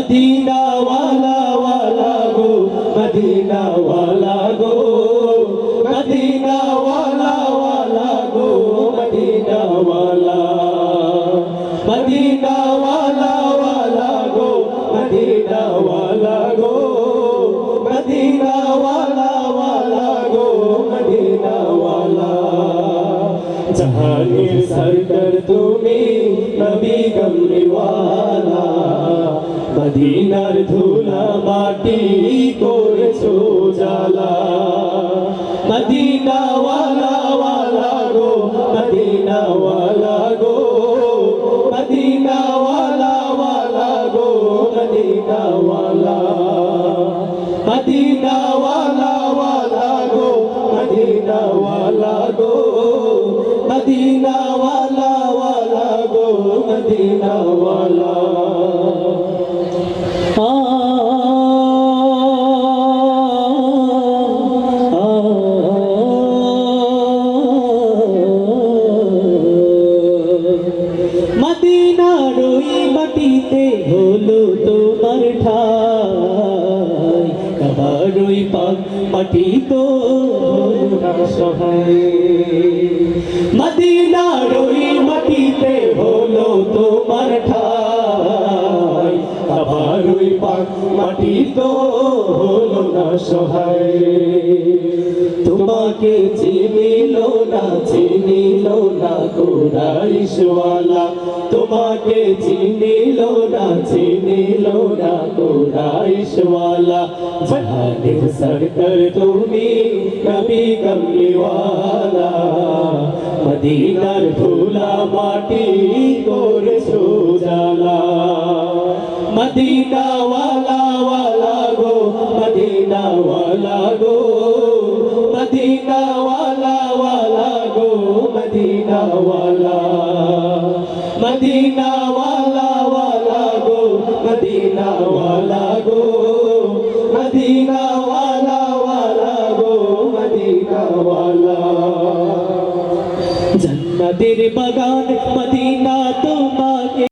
Medina ওয়ালা গো Medina ওয়ালা গো মদিনা ওয়ালা গো মদিনা ওয়ালা মদিনা ওয়ালা গো মদিনা ওয়ালা গো মদিনা ওয়ালা গো মদিনা জাহানের সরকার তুমি নবী কমলিওয়ালা মদিনার ধুলা মাটি করেছ জালা মদিনা ওয়ালা ওয়ালা গো মদিনা গো মদিনা ওয়ালা গো মদিনা গো গো। হলো তোমার ঠাই। কাবার ওই পাক মাটি তো সহায়। মদিনার ওই মাটিতে হলো তোমার ঠাই। কাবার ওই পাক মাটি তো হলো না সহায়। তোমাকে না চিনিল না কুরাইশওয়ালা তোমাকে চিনিল না চিনিল না কুরাইশওয়ালা জাহানের সরকার তুমি কবি কমলিওয়ালা মদিনার ধুলা মাটি করেছ জালা। মদিনা ওয়ালা ওয়ালা গো মদিনা ওয়ালা গো মদিনা মদিনা ওয়ালা মদিনা ওয়ালা গো মদিনা ওয়ালা গো মদিনা ওয়ালা গো মদিনা ওয়ালা জন্নতের বাগান মদিনা তোমাকে